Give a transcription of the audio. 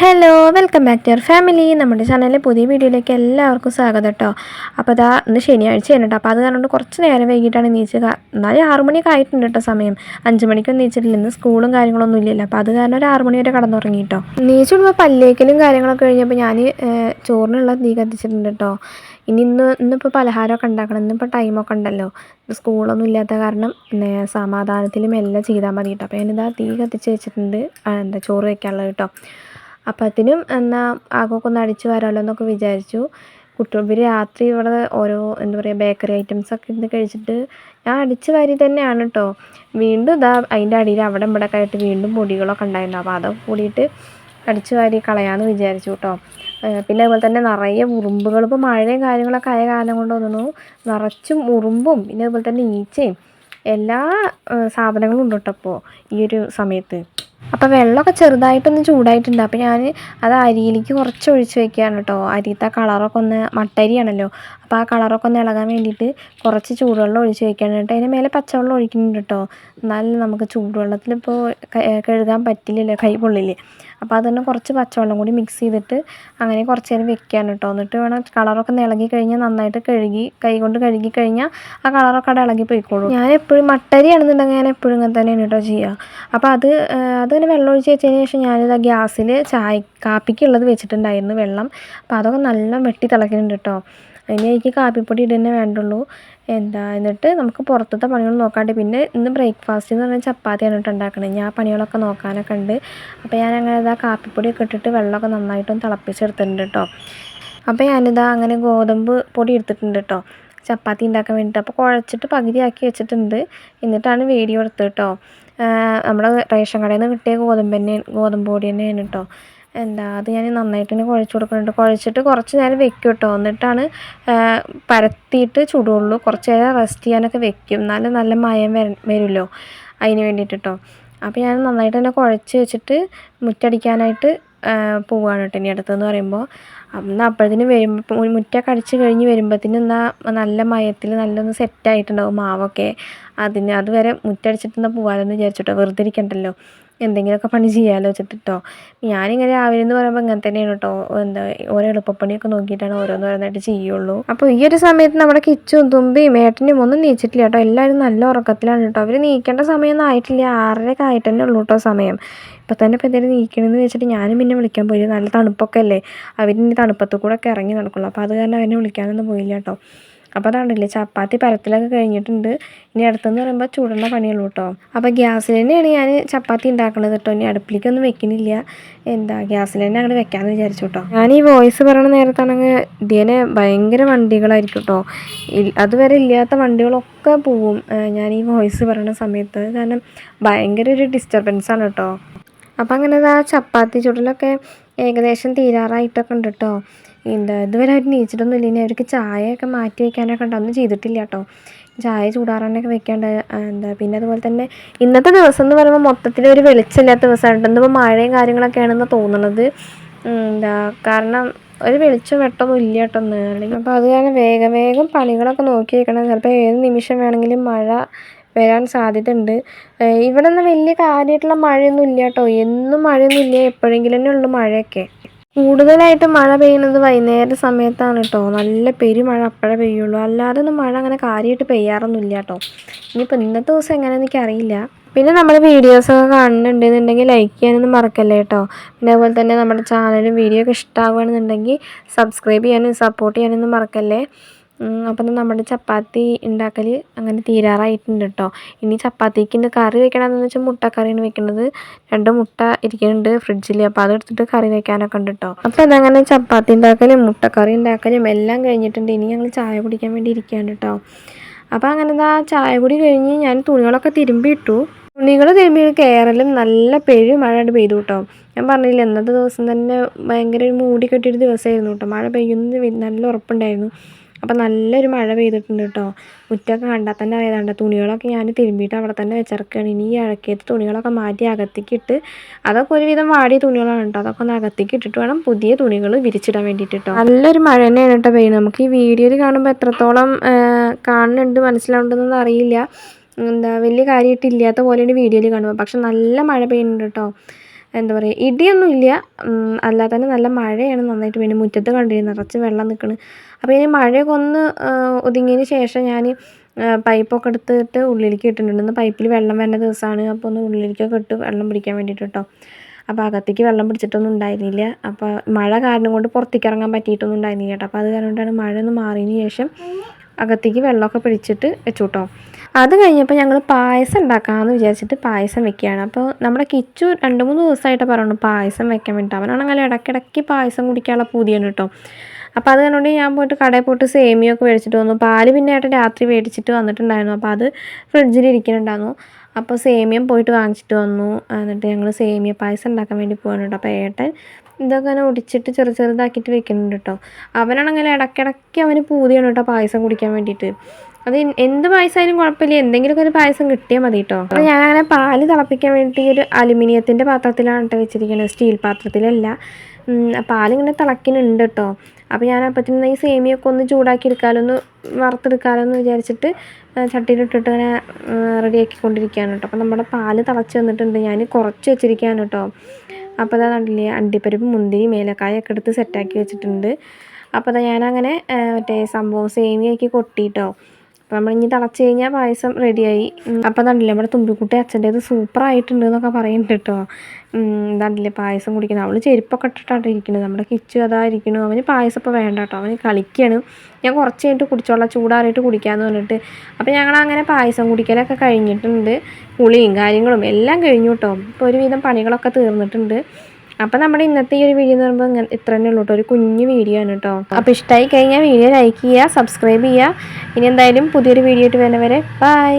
Hello welcome back to your family നമ്മുടെ ചാനലിലെ പുതിയ വീഡിയോയിലേക്ക് എല്ലാവർക്കും സ്വാഗതം കേട്ടോ അപ്പോൾ അതാ ഇന്ന് ശനിയാഴ്ചയാണ് കേട്ടോ അപ്പോൾ അത് കാരണം കുറച്ച് നേരം വൈകിട്ടാണ് നീച്ചത്. എന്നാലും ആറു മണിയൊക്കെ ആയിട്ടുണ്ട് കേട്ടോ സമയം. അഞ്ച് മണിക്കൊന്നും നീച്ചിട്ടില്ല. ഇന്ന് സ്കൂളും കാര്യങ്ങളൊന്നും ഇല്ലല്ലോ. അപ്പോൾ അത് കാരണം ഒരു ആറു മണി വരെ കടന്നുറങ്ങി കേട്ടോ നീച്ചിടുമ്പോൾ പല്ലേക്കലും കാര്യങ്ങളൊക്കെ കഴിഞ്ഞപ്പോൾ ഞാൻ ചോറിനുള്ള തീ കത്തിച്ചിട്ടുണ്ട് കേട്ടോ ഇനി ഇന്ന് ഇന്നിപ്പോൾ പലഹാരമൊക്കെ ഉണ്ടാക്കണം. ഇന്നിപ്പോൾ ടൈമൊക്കെ ഉണ്ടല്ലോ. സ്കൂളൊന്നും ഇല്ലാത്ത കാരണം സമാധാനത്തിലും എല്ലാം ചെയ്താൽ മതി കേട്ടോ അപ്പോൾ ഞാനിതാ തീ കത്തിച്ച് വെച്ചിട്ടുണ്ട്. എന്താ ചോറ് വയ്ക്കാനുള്ളത് കേട്ടോ അപ്പത്തിനും എന്നാൽ ആകമൊക്കെ ഒന്ന് അടിച്ച് വരാമല്ലോ എന്നൊക്കെ വിചാരിച്ചു. കുട്ടികൾ ഇവർ രാത്രി ഇവിടെ ഓരോ എന്താ പറയുക ബേക്കറി ഐറ്റംസൊക്കെ ഇന്ന് കഴിച്ചിട്ട് ഞാൻ അടിച്ച് വാരി തന്നെയാണ് കേട്ടോ വീണ്ടും ഇതാ അതിന്റെ അടിയിൽ അവിടെ ഇവിടെ ഒക്കെ ആയിട്ട് വീണ്ടും പൊടികളൊക്കെ ഉണ്ടായിരുന്നു. അപ്പോൾ അതൊക്കെ കൂടിയിട്ട് അടിച്ച് വാരി കളയാമെന്ന് വിചാരിച്ചു കേട്ടോ പിന്നെ അതുപോലെ തന്നെ നിറയെ ഉറുമ്പുകൾ. ഇപ്പോൾ മഴയും കാര്യങ്ങളൊക്കെ ആയ കാലം കൊണ്ട് തോന്നുന്നു നിറച്ചും ഉറുമ്പും പിന്നെ അതുപോലെ തന്നെ ഈച്ചയും എല്ലാ സാധനങ്ങളും ഉണ്ട് കേട്ടോ അപ്പോൾ ഈ ഒരു സമയത്ത്. അപ്പോൾ വെള്ളമൊക്കെ ചെറുതായിട്ടൊന്ന് ചൂടായിട്ടുണ്ട്. അപ്പോൾ ഞാൻ അത് അരിയിലേക്ക് കുറച്ച് ഒഴിച്ച് വെക്കുകയാണ് കേട്ടോ. അരിയത്തെ കളറൊക്കെ ഒന്ന് മട്ടരിയാണല്ലോ. അപ്പോൾ ആ കളറൊക്കെ ഒന്ന് ഇളകാൻ വേണ്ടിയിട്ട് കുറച്ച് ചൂടുവെള്ളം ഒഴിച്ച് വെക്കുകയാണ് കേട്ടോ. അതിന് മേലെ പച്ചവെള്ളം ഒഴിക്കുന്നുണ്ട് കേട്ടോ. എന്നാലും നമുക്ക് ചൂടുവെള്ളത്തിലിപ്പോൾ കഴുകാൻ പറ്റില്ലല്ലോ കൈ പൊള്ളില്ലേ അപ്പോൾ അതുതന്നെ കുറച്ച് പച്ചവെള്ളം കൂടി മിക്സ് ചെയ്തിട്ട് അങ്ങനെ കുറച്ച് നേരം വെക്കുകയാണ് കേട്ടോ. എന്നിട്ട് വേണം കളറൊക്കെ ഇളകി കഴിഞ്ഞാൽ നന്നായിട്ട് കഴുകി കൈ കൊണ്ട് കഴുകി കഴിഞ്ഞാൽ ആ കളറൊക്കെ അവിടെ ഇളകി പോയിക്കോളും. ഞാൻ എപ്പോഴും മട്ടരിയാണെന്നുണ്ടെങ്കിൽ ഞാൻ എപ്പോഴും ഇങ്ങനെ തന്നെയാണ് കേട്ടോ ചെയ്യുക അപ്പോൾ അത് അതിങ്ങനെ വെള്ളം ഒഴിച്ച് വെച്ചതിന് ശേഷം ഞാനിത് ഗ്യാസിൽ ചായ കാപ്പിക്കുള്ളത് വെച്ചിട്ടുണ്ടായിരുന്നു വെള്ളം. അപ്പോൾ അതൊക്കെ നല്ല വെട്ടി തിളക്കുന്നുണ്ട് കേട്ടോ. അതിന് എനിക്ക് കാപ്പിപ്പൊടി ഇടുന്നേ വേണ്ടുള്ളൂ. എന്താ എന്നിട്ട് നമുക്ക് പുറത്തത്തെ പണികൾ നോക്കാണ്ട്. പിന്നെ ഇന്ന് ബ്രേക്ക്ഫാസ്റ്റ് എന്ന് പറഞ്ഞാൽ ചപ്പാത്തിയാണ് കേട്ടോ ഉണ്ടാക്കണത്. ഞാൻ പണികളൊക്കെ നോക്കാനൊക്കെ ഉണ്ട്. അപ്പോൾ ഞാൻ അങ്ങനെ ഇതാ കാപ്പിപ്പൊടിയൊക്കെ ഇട്ടിട്ട് വെള്ളമൊക്കെ നന്നായിട്ടൊന്ന് തിളപ്പിച്ചെടുത്തിട്ടുണ്ട് കേട്ടോ. അപ്പോൾ ഞാനിതാ അങ്ങനെ ഗോതമ്പ് പൊടി എടുത്തിട്ടുണ്ട് കേട്ടോ. ചപ്പാത്തി ഉണ്ടാക്കാൻ വേണ്ടിയിട്ട് അപ്പോൾ കുഴച്ചിട്ട് പകുതിയാക്കി വെച്ചിട്ടുണ്ട്. എന്നിട്ടാണ് വീഡിയോ കൊടുത്തത് കേട്ടോ. നമ്മുടെ റേഷൻ കടയിൽ നിന്ന് കിട്ടിയ ഗോതമ്പ് തന്നെ ഗോതമ്പ് പൊടി തന്നെയാണ് കേട്ടോ. എന്താ അത് ഞാൻ നന്നായിട്ട് തന്നെ കുഴച്ച് കൊടുക്കുന്നുണ്ട് കുഴച്ചിട്ട് കുറച്ച് നേരം വെക്കും കേട്ടോ എന്നിട്ടാണ് പരത്തിയിട്ട് ചുടുള്ളൂ. കുറച്ച് നേരം റെസ്റ്റ് ചെയ്യാനൊക്കെ വെക്കും. എന്നാലും നല്ല മയം വര വരുമല്ലോ അതിന് വേണ്ടിയിട്ട് കേട്ടോ അപ്പോൾ ഞാൻ നന്നായിട്ട് തന്നെ കുഴച്ച് വെച്ചിട്ട് മുറ്റടിക്കാനായിട്ട് പോവുകയാണ് കേട്ടോ ഇനി അടുത്തെന്ന് പറയുമ്പോൾ എന്നാൽ അപ്പോഴത്തേനും വരുമ്പോൾ മുറ്റൊക്കെ അടിച്ച് കഴിഞ്ഞ് വരുമ്പോഴത്തേന് എന്നാൽ നല്ല മയത്തിൽ നല്ലൊന്ന് സെറ്റായിട്ടുണ്ടാവും മാവൊക്കെ. അതിന് അതുവരെ മുറ്റടിച്ചിട്ട് എന്നാൽ പോകാമെന്ന് വിചാരിച്ചിട്ടോ. വെറുതെ ഇരിക്കണ്ടല്ലോ. എന്തെങ്കിലുമൊക്കെ പണി ചെയ്യാമല്ലോ വെച്ചിട്ടോ ഞാനിങ്ങനെ രാവിലെ എന്ന് പറയുമ്പോൾ ഇങ്ങനെ തന്നെയാണ് കേട്ടോ എന്താ ഓരോ എളുപ്പപ്പണിയൊക്കെ നോക്കിയിട്ടാണ് ഓരോന്ന് ഓരോന്നായിട്ട് ചെയ്യുള്ളൂ. അപ്പോൾ ഈ ഒരു സമയത്ത് നമ്മുടെ കിച്ചും തുമ്പിയും ഏട്ടനും ഒന്നും നീച്ചിട്ടില്ല കേട്ടോ എല്ലാവരും നല്ല ഉറക്കത്തിലാണ് കേട്ടോ അവർ നീക്കേണ്ട സമയമൊന്നും ആയിട്ടില്ല. ആറരയൊക്കെ ആയിട്ട് തന്നെ ഉള്ളൂ കേട്ടോ സമയം. ഇപ്പം തന്നെ ഇപ്പം എന്തെങ്കിലും നീക്കണമെന്ന് വെച്ചിട്ട് ഞാനും പിന്നെ വിളിക്കാൻ പോയി. നല്ല തണുപ്പൊക്കെ അല്ലേ? അവരിനി തണുപ്പത്ത് കൂടെ ഒക്കെ ഇറങ്ങി നടക്കുള്ളൂ. അപ്പോൾ അത് കാരണം അവനെ വിളിക്കാനൊന്നും പോയില്ല കേട്ടോ അപ്പോൾ അതാണല്ലേ ചപ്പാത്തി പരത്തിലൊക്കെ കഴിഞ്ഞിട്ടുണ്ട്. ഇനി അടുത്തെന്ന് പറയുമ്പോൾ ചൂടുള്ള പണിയുള്ളൂ കേട്ടോ അപ്പോൾ ഗ്യാസിൽ തന്നെയാണ് ഞാൻ ചപ്പാത്തി ഉണ്ടാക്കുന്നത് കേട്ടോ ഇനി അടുപ്പിലേക്കൊന്നും വെക്കുന്നില്ല എന്താ ഗ്യാസിൽ തന്നെ അങ്ങോട്ട് വെക്കാമെന്ന് വിചാരിച്ചു കേട്ടോ ഞാൻ ഈ വോയിസ് പറയുന്ന നേരത്താണെങ്കിൽ ഇതിനെ ഭയങ്കര വണ്ടികളായിരിക്കും കേട്ടോ അതുവരെ ഇല്ലാത്ത വണ്ടികളൊക്കെ പോവും. ഞാൻ ഈ വോയിസ് പറയുന്ന സമയത്ത്. കാരണം ഭയങ്കര ഒരു ഡിസ്റ്റർബൻസ് ആണ് കേട്ടോ അപ്പം അങ്ങനെ ആ ചപ്പാത്തി ചുടലൊക്കെ ഏകദേശം തീരാറായിട്ടൊക്കെ ഉണ്ട് കേട്ടോ എന്താ ഇതുവരെ അവർ നീച്ചിട്ടൊന്നുമില്ല. ഇനി അവർക്ക് ചായയൊക്കെ മാറ്റി വയ്ക്കാനൊക്കെ ഉണ്ട്. ഒന്നും ചെയ്തിട്ടില്ല കേട്ടോ ചായ ചൂടാറാനൊക്കെ വെക്കാണ്ട് എന്താ പിന്നെ അതുപോലെ തന്നെ ഇന്നത്തെ ദിവസം എന്ന് പറയുമ്പോൾ മൊത്തത്തിൽ ഒരു വെളിച്ചമില്ലാത്ത ദിവസമാണ് ഇന്നിപ്പോൾ മഴയും കാര്യങ്ങളൊക്കെയാണെന്ന് തോന്നുന്നത് എന്താ കാരണം ഒരു വെളിച്ചം വെട്ടൊന്നും ഇല്ല കേട്ടോ ഒന്ന് അല്ലെങ്കിൽ അപ്പോൾ അത് കാരണം വേഗം വേഗം പണികളൊക്കെ നോക്കി വെക്കണം. ചിലപ്പോൾ ഏത് നിമിഷം വേണമെങ്കിലും മഴ വരാൻ സാധ്യതയുണ്ട്. ഇവിടെ ഒന്നും വലിയ കാര്യമായിട്ടുള്ള മഴയൊന്നും ഇല്ല കേട്ടോ. എന്നും മഴയൊന്നും ഇല്ല. എപ്പോഴെങ്കിലും തന്നെ ഉള്ളു മഴയൊക്കെ. കൂടുതലായിട്ട് മഴ പെയ്യുന്നത് വൈകുന്നേര സമയത്താണ് കേട്ടോ. നല്ല പെരുമഴ അപ്പോഴേ പെയ്യുള്ളൂ. അല്ലാതെ ഒന്നും മഴ അങ്ങനെ കാര്യമായിട്ട് പെയ്യാറൊന്നും ഇല്ല കേട്ടോ. ഇനിയിപ്പോൾ ഇന്നത്തെ ദിവസം എങ്ങനെയാണെന്ന് എനിക്കറിയില്ല. പിന്നെ നമ്മൾ വീഡിയോസൊക്കെ കാണുന്നുണ്ടെന്നുണ്ടെങ്കിൽ ലൈക്ക് ചെയ്യാനൊന്നും മറക്കല്ലേ കേട്ടോ. പിന്നെ അതുപോലെ തന്നെ നമ്മുടെ ചാനലും വീഡിയോ ഒക്കെ ഇഷ്ടമാവുകയാണെന്നുണ്ടെങ്കിൽ സബ്സ്ക്രൈബ് ചെയ്യാനും സപ്പോർട്ട് ചെയ്യാനൊന്നും മറക്കല്ലേ. അപ്പം നമ്മുടെ ചപ്പാത്തി ഉണ്ടാക്കൽ അങ്ങനെ തീരാറായിട്ടുണ്ട് കേട്ടോ ഇനി ചപ്പാത്തിക്ക് ഇന്ന് കറി വെക്കണമെന്ന് വെച്ചാൽ മുട്ടക്കറിയാണ് വെക്കുന്നത് രണ്ട് മുട്ട ഇരിക്കുന്നുണ്ട് ഫ്രിഡ്ജിൽ അപ്പോൾ അതെടുത്തിട്ട് കറി വെക്കാനൊക്കെ ഉണ്ട് കേട്ടോ അപ്പോൾ അതങ്ങനെ ചപ്പാത്തി ഉണ്ടാക്കലും മുട്ടക്കറി ഉണ്ടാക്കലും എല്ലാം കഴിഞ്ഞിട്ടുണ്ട്. ഇനി ഞങ്ങൾ ചായ കുടിക്കാൻ വേണ്ടി ഇരിക്കുകയാണ് കേട്ടോ അപ്പോൾ അങ്ങനെ ദാ ചായ കുടി കഴിഞ്ഞ് ഞാൻ തുണികളൊക്കെ തിരുമ്പിയിട്ടു തുണികൾ തിരുമ്പി കയറലും നല്ല പെരു മഴ പെയ്തു കേട്ടോ ഞാൻ പറഞ്ഞില്ല ഇന്നത്തെ ദിവസം തന്നെ ഭയങ്കര ഒരു മൂടി കെട്ടിയൊരു ദിവസമായിരുന്നു കേട്ടോ മഴ പെയ്യുന്നത് നല്ല ഉറപ്പുണ്ടായിരുന്നു. അപ്പോൾ നല്ലൊരു മഴ പെയ്തിട്ടുണ്ട് കേട്ടോ മുറ്റമൊക്കെ കണ്ടാൽ തന്നെ അറിയാതെ തുണികളൊക്കെ ഞാൻ തിരുമ്പിയിട്ട് അവിടെ തന്നെ വെച്ചിറക്കുകയാണ് ഇനി ഈ ഇഴക്കിയത് തുണികളൊക്കെ മാറ്റി അകത്തേക്ക് ഇട്ട് അതൊക്കെ ഒരുവിധം വാടിയ തുണികളാണ് കേട്ടോ അതൊക്കെ ഒന്ന് അകത്തേക്ക് ഇട്ടിട്ട് വേണം പുതിയ തുണികൾ വിരിച്ചിടാൻ വേണ്ടിയിട്ട് കേട്ടോ നല്ലൊരു മഴ തന്നെയാണ് കേട്ടോ പെയ്യുന്നത്. നമുക്ക് ഈ വീഡിയോയിൽ കാണുമ്പോൾ എത്രത്തോളം കാണുന്നുണ്ട് മനസ്സിലാവുന്നുണ്ടെന്ന് അറിയില്ല. എന്താ വലിയ കാര്യമായിട്ട് ഇല്ലാത്ത പോലെയാണ് വീഡിയോയിൽ കാണുമ്പോൾ പക്ഷെ നല്ല മഴ പെയ്യുന്നുണ്ട് കേട്ടോ എന്താ പറയുക ഇടിയൊന്നും ഇല്ല. ഉം, അല്ലാതെ തന്നെ നല്ല മഴയാണ് നന്നായിട്ട് പിന്നെ മുറ്റത്ത് കണ്ടിരുന്നു നിറച്ച് വെള്ളം നിൽക്കണ് അപ്പോൾ ഇനി മഴയൊക്കെ ഒന്ന് ഒതുങ്ങിയതിന് ശേഷം ഞാൻ പൈപ്പൊക്കെ എടുത്തിട്ട് ഉള്ളിലേക്ക് ഇട്ടിട്ടുണ്ട്. ഇന്ന് പൈപ്പിൽ വെള്ളം വരുന്ന ദിവസമാണ് അപ്പോൾ ഒന്ന് ഉള്ളിലേക്കൊക്കെ ഇട്ട് വെള്ളം പിടിക്കാൻ വേണ്ടിയിട്ട് കേട്ടോ അപ്പോൾ അകത്തേക്ക് വെള്ളം പിടിച്ചിട്ടൊന്നും ഉണ്ടായിരുന്നില്ല. അപ്പോൾ മഴ കാരണം കൊണ്ട് പുറത്തേക്ക് ഇറങ്ങാൻ പറ്റിയിട്ടൊന്നും ഉണ്ടായിരുന്നില്ല കേട്ടോ. അപ്പോൾ അത് കാരണം കൊണ്ടാണ് മഴ ഒന്ന് മാറിയതിന് ശേഷം അകത്തേക്ക് വെള്ളമൊക്കെ പിടിച്ചിട്ട് വെച്ചു കേട്ടോ അത് കഴിഞ്ഞപ്പോൾ ഞങ്ങൾ പായസം ഉണ്ടാക്കാമെന്ന് വിചാരിച്ചിട്ട് പായസം വെക്കുകയാണ്. അപ്പോൾ നമ്മുടെ കിച്ചു രണ്ട് മൂന്ന് ദിവസമായിട്ട് പറഞ്ഞു പായസം വെക്കാൻ വേണ്ടിയിട്ട് അവനാണെങ്കിൽ ഇടയ്ക്കിടയ്ക്ക് പായസം കുടിക്കാനുള്ള പൂതിയാണ് കേട്ടോ. അപ്പോൾ അത് കണ്ടുകൊണ്ട് ഞാൻ പോയിട്ട് കടയിൽ പോയിട്ട് സേമിയൊക്കെ മേടിച്ചിട്ട് വന്നു. പാൽ പിന്നെ ഏട്ടൻ രാത്രി മേടിച്ചിട്ട് വന്നിട്ടുണ്ടായിരുന്നു. അപ്പോൾ അത് ഫ്രിഡ്ജിൽ ഇരിക്കുന്നുണ്ടായിരുന്നു. അപ്പോൾ സേമിയം പോയിട്ട് വാങ്ങിച്ചിട്ട് വന്നു. എന്നിട്ട് ഞങ്ങൾ സേമിയ പായസം ഉണ്ടാക്കാൻ വേണ്ടി പോകാനുണ്ട് അപ്പോൾ ഏട്ടൻ ഇതൊക്കെ ഇങ്ങനെ ഒടിച്ചിട്ട് ചെറു ചെറുതാക്കിയിട്ട് വെക്കുന്നുണ്ട് കേട്ടോ അവനാണെങ്കിൽ ഇടയ്ക്കിടയ്ക്ക് അവന് പൂതിയാണ് കേട്ടോ പായസം കുടിക്കാൻ വേണ്ടിയിട്ട്. അത് എന്ത് പായസമായാലും കുഴപ്പമില്ല. എന്തെങ്കിലുമൊക്കെ ഒരു പായസം കിട്ടിയാൽ മതി കേട്ടോ അപ്പോൾ ഞാനങ്ങനെ പാൽ തിളപ്പിക്കാൻ വേണ്ടി ഒരു അലുമിനിയത്തിന്റെ പാത്രത്തിലാണ് കേട്ടോ വെച്ചിരിക്കുന്നത് സ്റ്റീൽ പാത്രത്തിലല്ല. പാലിങ്ങനെ തിളക്കിനുണ്ട് കേട്ടോ അപ്പോൾ ഞാൻ അപ്പത്തിന് ഈ സേമിയൊക്കെ ഒന്ന് ചൂടാക്കി എടുക്കാലോ ഒന്ന് വറുത്തെടുക്കാലോ എന്ന് വിചാരിച്ചിട്ട് ചട്ടിയിലിട്ടിട്ട് ഇങ്ങനെ റെഡിയാക്കിക്കൊണ്ടിരിക്കുകയാണ് കേട്ടോ അപ്പോൾ നമ്മുടെ പാൽ തിളച്ച് വന്നിട്ടുണ്ട്. ഞാൻ കുറച്ച് വെച്ചിരിക്കുകയാണ് കേട്ടോ അപ്പോൾ അതാ കണ്ടില്ലേ അണ്ടിപ്പരിപ്പ് മുന്തിരി മേലക്കായൊക്കെ എടുത്ത് സെറ്റാക്കി വെച്ചിട്ടുണ്ട്. അപ്പോൾ അതാ ഞാനങ്ങനെ മറ്റേ സംഭവം സേമിയാക്കി കൊട്ടിട്ടോ. അപ്പോൾ നമ്മളിനി തിളച്ച് കഴിഞ്ഞാൽ പായസം റെഡിയായി അപ്പോൾ കണ്ടില്ലേ നമ്മുടെ തുമ്പിക്കുട്ടി അച്ഛന്റേത് സൂപ്പർ ആയിട്ടുണ്ട് എന്നൊക്കെ പറയുന്നുണ്ട് കേട്ടോ തണ്ടില്ലേ പായസം കുടിക്കുന്നത്. അവൾ ചെരുപ്പൊക്കെ ഇട്ടിട്ടാണ് ഇരിക്കുന്നത്. നമ്മുടെ കിച്ചു അതാ ഇരിക്കുന്നു. അവന് പായസം ഇപ്പോൾ വേണ്ട കേട്ടോ അവന് കളിക്കുകയാണ് ഞാൻ കുറച്ച് കഴിഞ്ഞിട്ട് കുടിച്ചോളാം. ചൂടാറിയിട്ട് കുടിക്കാമെന്ന് പറഞ്ഞിട്ട്. അപ്പോൾ ഞങ്ങൾ അങ്ങനെ പായസം കുടിക്കലൊക്കെ കഴിഞ്ഞിട്ടുണ്ട്. കുളിയും കാര്യങ്ങളും എല്ലാം കഴിഞ്ഞു കേട്ടോ ഇപ്പോൾ ഒരുവിധം പണികളൊക്കെ തീർന്നിട്ടുണ്ട്. അപ്പോൾ നമ്മുടെ ഇന്നത്തെ ഈ ഒരു വീഡിയോ എന്ന് പറയുമ്പോൾ ഇങ്ങനെ ഇത്ര തന്നെ ഉള്ളൂ കേട്ടോ ഒരു കുഞ്ഞു വീഡിയോ ആണ് കേട്ടോ അപ്പോൾ ഇഷ്ടമായി കഴിഞ്ഞാൽ വീഡിയോ ലൈക്ക് ചെയ്യുക സബ്സ്ക്രൈബ് ചെയ്യുക. ഇനി എന്തായാലും പുതിയൊരു വീഡിയോ ആയിട്ട് വരുന്നവരെ ബൈ